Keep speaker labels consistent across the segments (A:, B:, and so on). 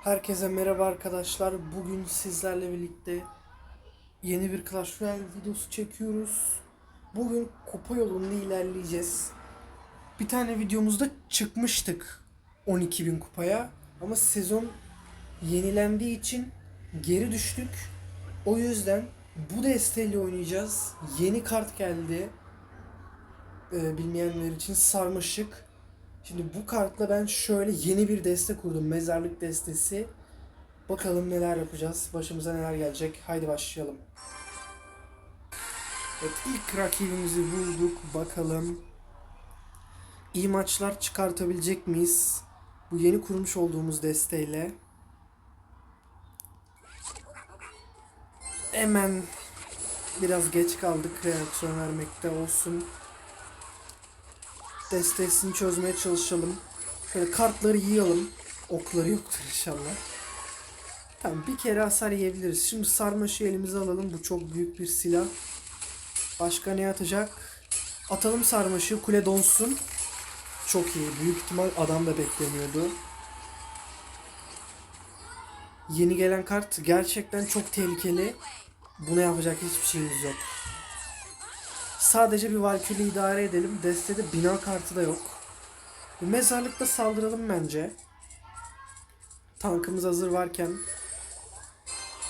A: Herkese merhaba arkadaşlar. Bugün sizlerle birlikte yeni bir Clash Royale videosu çekiyoruz. Bugün kupa yolunda ilerleyeceğiz. Bir tane videomuzda çıkmıştık 12.000 kupaya ama sezon yenilendiği için geri düştük. O yüzden bu desteğiyle oynayacağız. Yeni kart geldi. Ee, bilmeyenler için sarmaşık. Şimdi bu kartla ben şöyle yeni bir deste kurdum. Mezarlık destesi. Bakalım neler yapacağız. Başımıza neler gelecek. Haydi başlayalım. Evet ilk rakibimizi bulduk. Bakalım. İyi maçlar çıkartabilecek miyiz? Bu yeni kurmuş olduğumuz desteğiyle. Hemen biraz geç kaldık reaksiyon vermekte olsun destesini çözmeye çalışalım. Şöyle kartları yiyalım. Okları yoktur inşallah. Tamam bir kere hasar yiyebiliriz. Şimdi sarmaşı elimize alalım. Bu çok büyük bir silah. Başka ne atacak? Atalım sarmaşı. Kule donsun. Çok iyi. Büyük ihtimal adam da beklemiyordu. Yeni gelen kart gerçekten çok tehlikeli. Buna yapacak hiçbir şeyimiz yok. Sadece bir Valkyrie idare edelim. Destede bina kartı da yok. Mezarlıkta saldıralım bence. Tankımız hazır varken.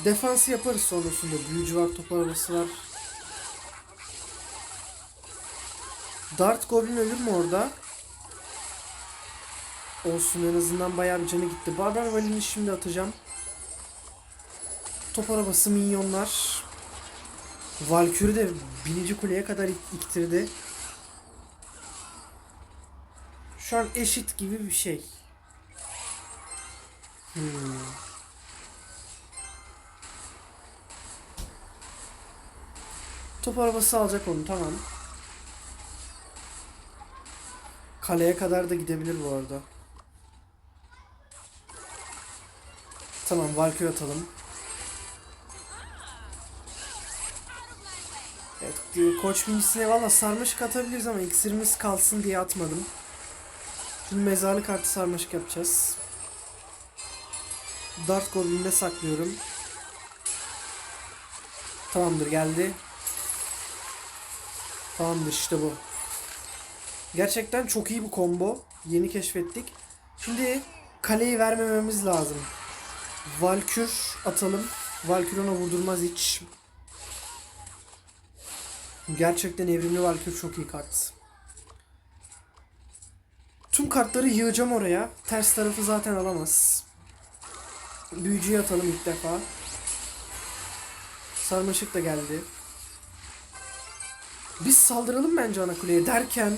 A: Defansı yaparız sonrasında. Büyücü var, top arabası var. Dart Goblin ölür mü orada? Olsun en azından bayağı bir canı gitti. Barbar Vali'ni şimdi atacağım. Top arabası minyonlar. Valkyrie de birinci kuleye kadar ik- iktirdi. Şu an eşit gibi bir şey. Hmm. Top arabası alacak onu tamam. Kaleye kadar da gidebilir bu arada. Tamam Valkyrie atalım. Koç birincisine valla sarmaşık atabiliriz ama iksirimiz kalsın diye atmadım. Şimdi mezarlık artı sarmaşık yapacağız. Dart Goblin'de saklıyorum. Tamamdır geldi. Tamamdır işte bu. Gerçekten çok iyi bu combo. Yeni keşfettik. Şimdi kaleyi vermememiz lazım. Valkür atalım. Valkür ona vurdurmaz hiç. Gerçekten evrimli Valkyrie çok iyi kart. Tüm kartları yığacağım oraya. Ters tarafı zaten alamaz. Büyücüyü atalım ilk defa. Sarmaşık da geldi. Biz saldıralım bence ana kuleye derken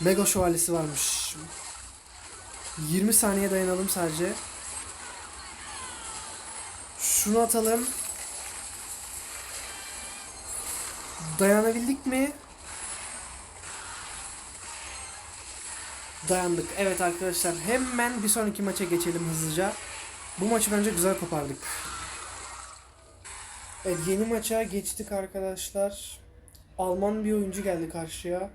A: Mega şövalyesi varmış. 20 saniye dayanalım sadece. Şunu atalım. Dayanabildik mi? Dayandık. Evet arkadaşlar hemen bir sonraki maça geçelim hızlıca. Bu maçı bence güzel kopardık. Evet yeni maça geçtik arkadaşlar. Alman bir oyuncu geldi karşıya.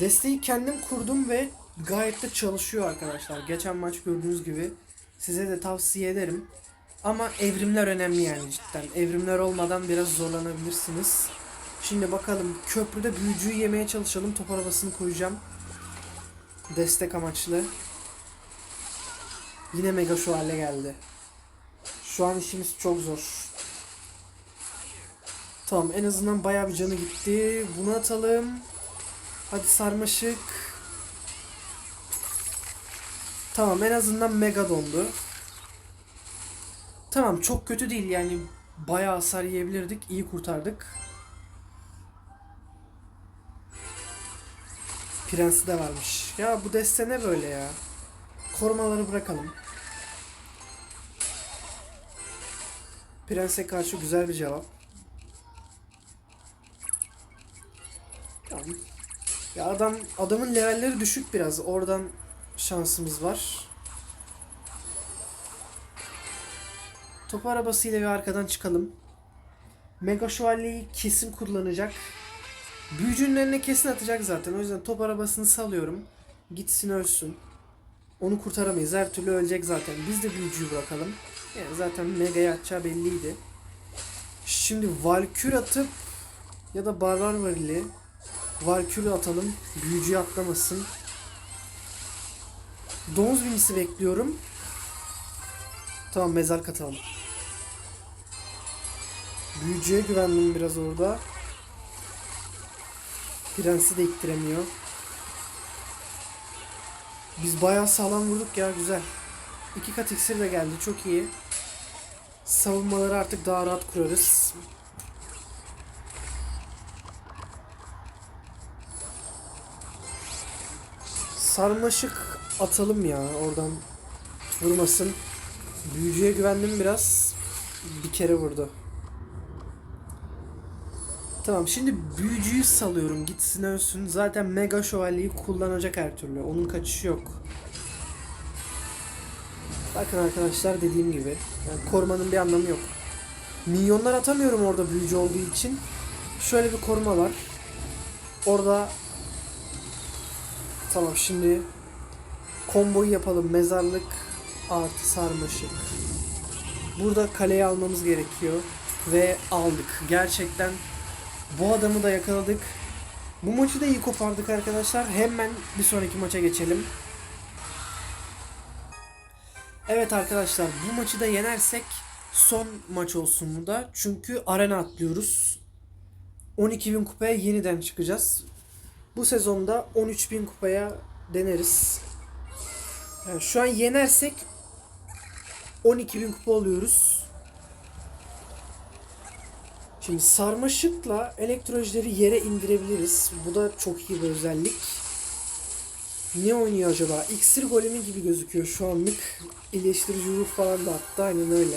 A: Desteği kendim kurdum ve gayet de çalışıyor arkadaşlar. Geçen maç gördüğünüz gibi size de tavsiye ederim. Ama evrimler önemli yani cidden. Evrimler olmadan biraz zorlanabilirsiniz. Şimdi bakalım köprüde büyücüyü yemeye çalışalım. Top arabasını koyacağım. Destek amaçlı. Yine mega şu hale geldi. Şu an işimiz çok zor. Tamam en azından bayağı bir canı gitti. Bunu atalım. Hadi sarmaşık. Tamam en azından mega dondu. Tamam çok kötü değil yani bayağı hasar yiyebilirdik. İyi kurtardık. Prensi de varmış. Ya bu deste ne böyle ya? Korumaları bırakalım. Prense karşı güzel bir cevap. Tamam. Ya adam adamın levelleri düşük biraz. Oradan şansımız var. Top arabasıyla bir arkadan çıkalım. Mega şövalyeyi kesin kullanacak. Büyücünün eline kesin atacak zaten. O yüzden top arabasını salıyorum. Gitsin ölsün. Onu kurtaramayız. Her türlü ölecek zaten. Biz de büyücüyü bırakalım. Yani zaten Mega'yı atacağı belliydi. Şimdi Valkür atıp ya da Barbar Varili Valkür atalım. Büyücüyü atlamasın. Domuz binisi bekliyorum. Tamam mezar katalım. Büyücüye güvendim biraz orada. Prensi de iktiremiyor. Biz bayağı sağlam vurduk ya güzel. İki kat iksir de geldi çok iyi. Savunmaları artık daha rahat kurarız. Sarmaşık atalım ya oradan vurmasın. Büyücüye güvendim biraz. Bir kere vurdu. Tamam şimdi büyücüyü salıyorum gitsin ölsün. Zaten mega şövalyeyi kullanacak her türlü. Onun kaçışı yok. Bakın arkadaşlar dediğim gibi. Yani korumanın bir anlamı yok. Minyonlar atamıyorum orada büyücü olduğu için. Şöyle bir koruma var. Orada Tamam şimdi komboyu yapalım. Mezarlık artı sarmaşık. Burada kaleyi almamız gerekiyor. Ve aldık. Gerçekten bu adamı da yakaladık. Bu maçı da iyi kopardık arkadaşlar. Hemen bir sonraki maça geçelim. Evet arkadaşlar bu maçı da yenersek son maç olsun bu da. Çünkü arena atlıyoruz. 12.000 kupaya yeniden çıkacağız. Bu sezonda 13.000 kupaya deneriz. Yani şu an yenersek 12.000 kupa oluyoruz. Şimdi sarmaşıkla elektrojleri yere indirebiliriz. Bu da çok iyi bir özellik. Ne oynuyor acaba? İksir golemi gibi gözüküyor şu anlık. İyileştirici ruh falan da attı. Aynen öyle.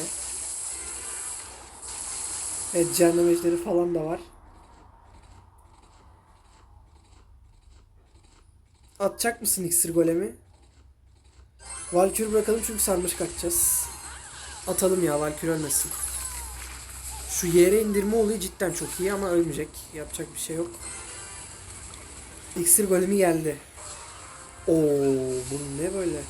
A: Evet cehennem ejderi falan da var. Atacak mısın iksir golemi? Valkür bırakalım çünkü sarmaşık atacağız. Atalım ya Valkür ölmesin. Şu yere indirme olayı cidden çok iyi ama ölmeyecek. Yapacak bir şey yok. İksir golemi geldi. Oo, bu ne böyle?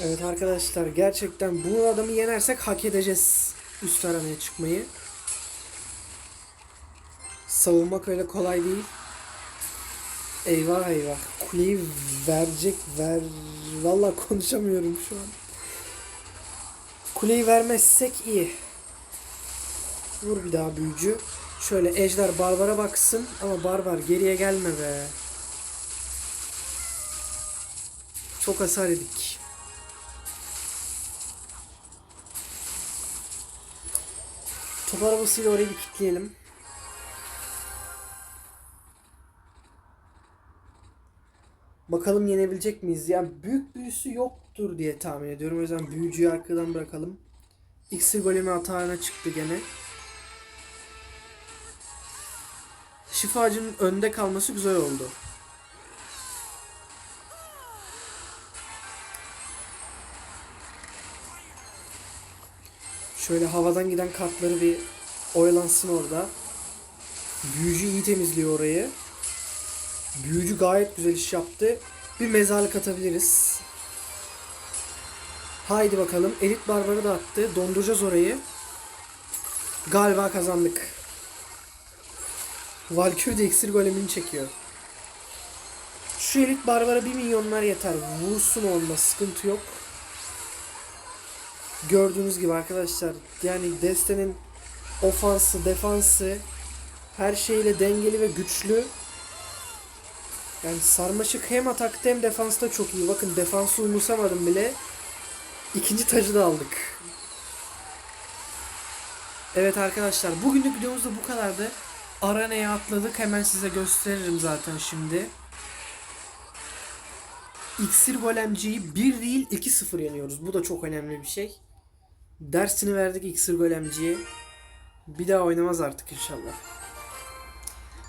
A: Evet arkadaşlar gerçekten bu adamı yenersek hak edeceğiz üst aramaya çıkmayı. Savunmak öyle kolay değil. Eyvah eyvah. Kuleyi verecek ver. Valla konuşamıyorum şu an. Kuleyi vermezsek iyi. Vur bir daha büyücü. Şöyle Ejder Barbar'a baksın ama Barbar geriye gelme be. Çok hasar yedik. Top arabasıyla orayı bir kilitleyelim. Bakalım yenebilecek miyiz? Yani büyük büyüsü yoktur diye tahmin ediyorum. O yüzden büyücüyü arkadan bırakalım. İksir golemi hatağına çıktı gene. Şifacının önde kalması güzel oldu. Şöyle havadan giden kartları bir oyalansın orada. Büyücü iyi temizliyor orayı. Büyücü gayet güzel iş yaptı. Bir mezarlık atabiliriz. Haydi bakalım. Elit Barbar'ı da attı. Donduracağız orayı. Galiba kazandık. Valkyrie de iksir golemini çekiyor. Şu Elit Barbar'a 1 milyonlar yeter. Vursun olma sıkıntı yok. Gördüğünüz gibi arkadaşlar yani destenin ofansı, defansı her şeyle dengeli ve güçlü. Yani sarmaşık hem atakta hem defansta çok iyi. Bakın defansı umursamadım bile. İkinci tacı da aldık. Evet arkadaşlar bugünlük videomuz da bu kadardı. Arena'ya atladık. Hemen size gösteririm zaten şimdi. İksir Golemci'yi 1 değil 2-0 yeniyoruz. Bu da çok önemli bir şey. Dersini verdik İksir Golemci'ye. Bir daha oynamaz artık inşallah.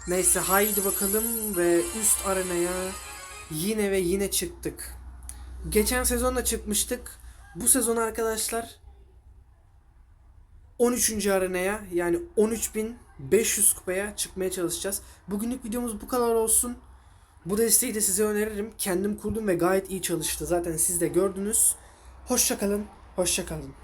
A: Neyse haydi bakalım ve üst arenaya yine ve yine çıktık. Geçen sezon da çıkmıştık. Bu sezon arkadaşlar 13. arenaya yani 13.500 kupaya çıkmaya çalışacağız. Bugünlük videomuz bu kadar olsun. Bu desteği de size öneririm. Kendim kurdum ve gayet iyi çalıştı. Zaten siz de gördünüz. Hoşça kalın. Hoşça kalın.